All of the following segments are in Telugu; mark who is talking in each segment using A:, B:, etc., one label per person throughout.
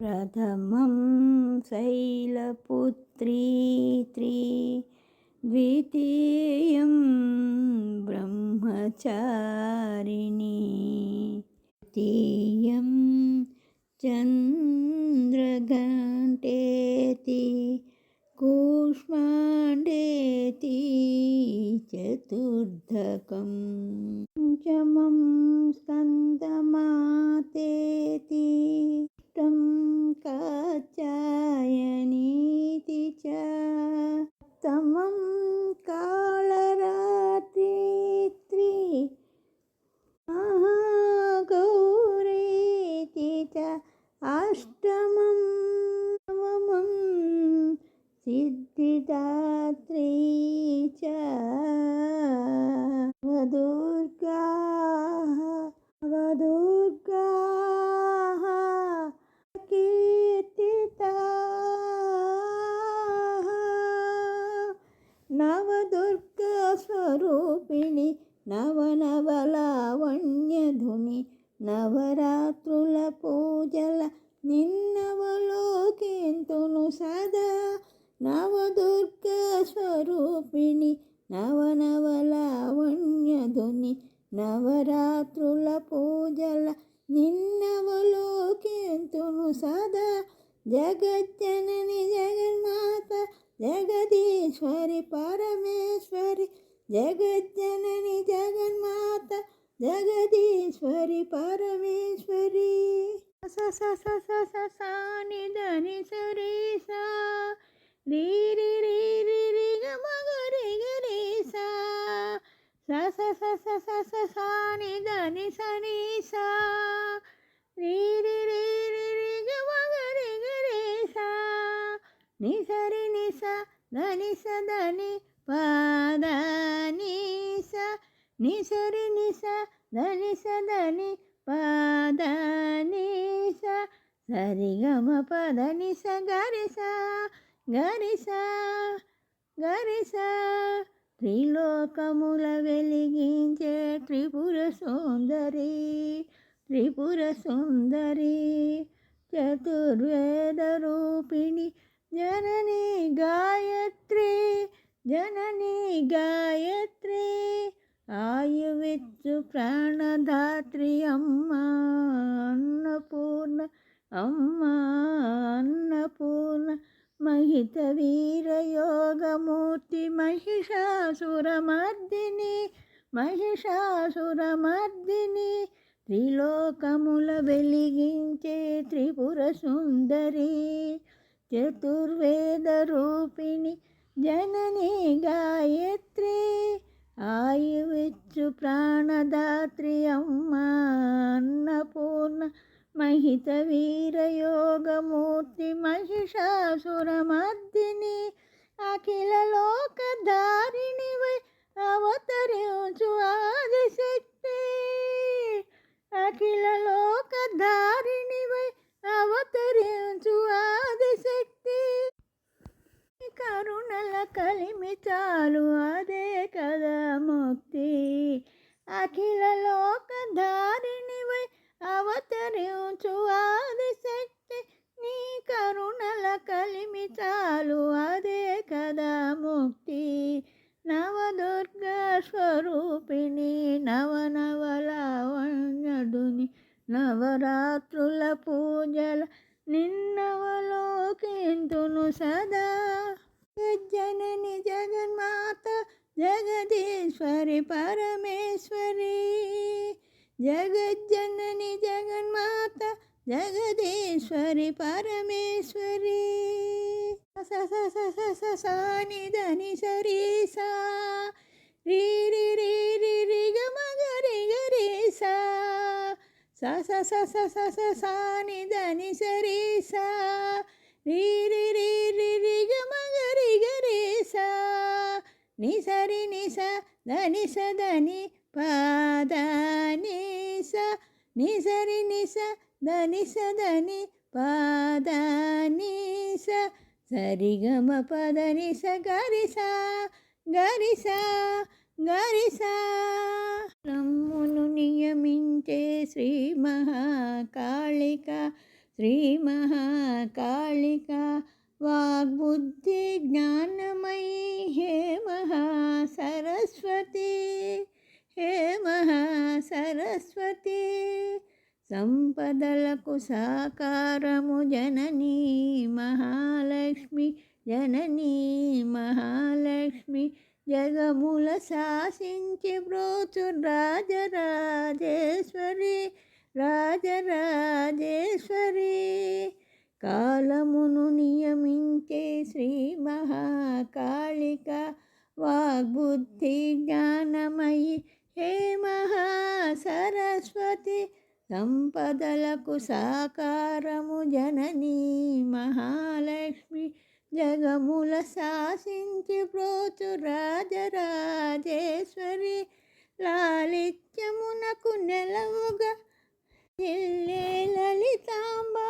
A: प्रथमं शैलपुत्री त्री द्वितीयं ब्रह्मचारिणी तृतीयं चन्द्रघण्टेति कूष्माण्डेति चतुर्धकं पञ्चमं स्कन्दमातेति കാച്ചായനീതിച്ച തമം കാളരാത്രി മഹാഗൗരേതിച്ച അഷ്ടമം നവമം സിദ്ധിദാത്രീ ച ദുർഗാ അവദുർഗ నవదుర్గస్వరూపిణి నవనవలావణ్యధుని నవరాత్రుల పూజల నిన్నవలోకింతును సదా నవదుర్గ స్వరూపిణి నవనవలావణ్యధుని నవరాత్రుల పూజల నిన్నవలోకింతును సదా జగజ్జనని జగన్మాత జగదీశ్వరి పరమేశ్వరి జగజ్జనని జగన్మాత జగదీశ్వరి పరమేశ్వరి స స స స స సా ని దని రి రి రి రి గ మ రి గ రి సా స స స స స సా రి రి రి రి గ రి గ సా ని సరి ని స స ని నిసరి నిస సరి ని స దని స దని పాద ని పద ని స గరి స త్రిలోకముల వెలిగించే త్రిపుర సుందరి త్రిపుర సుందరి। చతుర్వేద రూపిణి జనని గాయత్రి జనని గాయత్రి ఆయువిచ్చు ప్రాణదాత్రి అమ్మ అన్నపూర్ణ అమ్మ అన్నపూర్ణ మహిత వీర యోగమూర్తి మహిషాసురమర్దిని మహిషాసురమర్దిని త్రిలోకముల వెలిగించే త్రిపుర సుందరి చతుర్వేద రూపిణి జనని గాయత్రి ఆయువిచ్చు ప్రాణదాత్రి అమ్మ అన్నపూర్ణ మహిత వీర యోగమూర్తి మహిషాసురమర్దిని అఖిల లోక ధారిణివై అవతరించు ఆదిశక్తి అఖిల లోక ధారిణివై అవతరించు ఆదిశక్తి కరుణల కలిమి చాలు అదే కదా ముక్తి. అఖిల లోక ధారిణివై అవతరించు ఆదిశక్తి నీ కరుణల కలిమి చాలు అదే కదా ముక్తి. నవదుర్గా స్వరూపిణి నవనవలావణ్యదుని నవరాత్రుల పూజల నిన్నవలోకింతును సదా. జనని జగన్మాత జగదీశ్వరి పరమేశ్వరి జగజ్జనని జగన్మాత జగదీశ్వరి పరమేశ్వరి స స స స స సా ని దని సరి సా రి రి రి రి రి గ మ గ రి గ రి సా స స స స స స సా ని దని సరి నిసరి నిస ని స దని స దని పాద ని స ని సరి ని దని స దని పాద ని స సరి గ పద ని స గరి స గరి స గరి స రమ్మును శ్రీ మహాకాళిక వాగ్బుద్ధి జ్ఞానమయీ హే మహాసరస్వతి హే మహాసరస్వతి. సంపదలకు సాకారము జననీ మహాలక్ష్మి జననీ మహాలక్ష్మి. జగముల శాసించి బ్రోచు రాజరాజేశ్వరి రాజరాజేశ్వరి. కాలమును నియమించే శ్రీ మహాకాళిక వాగ్బుద్ధి జ్ఞానమయి హే మహాసరస్వతి సంపదలకు సాకారము జననీ మహాలక్ష్మి జగముల శాసించి ప్రోచు రాజరాజేశ్వరి లాలిత్యమునకు నెలవుగా ఇల్లే లలితాంబా.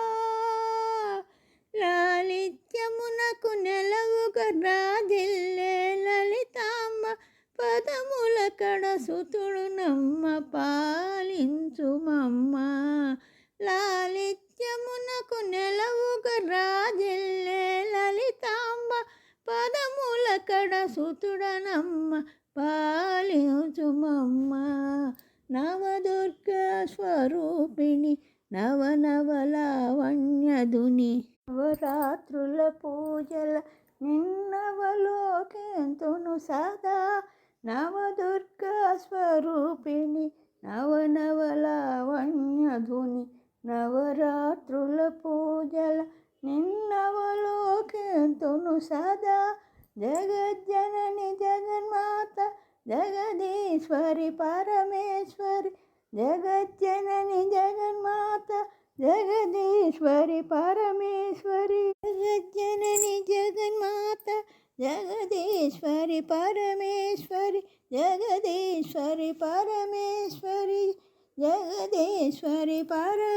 A: లాలిత్యమునకు నెలవుగా రాజిల్లే లలితాంబ పదముల కడ సుతుడు నమ్మ పాలించుమమ్మ. లాలిత్యమునకు నెలవుగా రాజిల్లే లలితాంబ పదముల కడ సుతుడనమ్మ పాలించుమమ్మ. నవదుర్గ స్వరూపిణి నవనవలావణ్యదుని నవరాత్రుల పూజల నిన్నవలోకెంతును సదా నవదుర్గా స్వరూపిణి నవనవలావణ్యధుని నవరాత్రుల పూజల నిన్నవలోకెంతును సదా జగజ్జనని జగన్మాత జగదీశ్వరి పరమేశ్వరి జగజ్జనని జగన్మాత జగదీశ్వరి పరమేశ్వరి జగజ్జనని జగన్మాత జగదీశ్వరి పరమేశ్వరి జగదీశ్వరి పరమేశ్వరి జగదీశ్వరి పరమేశ్వరి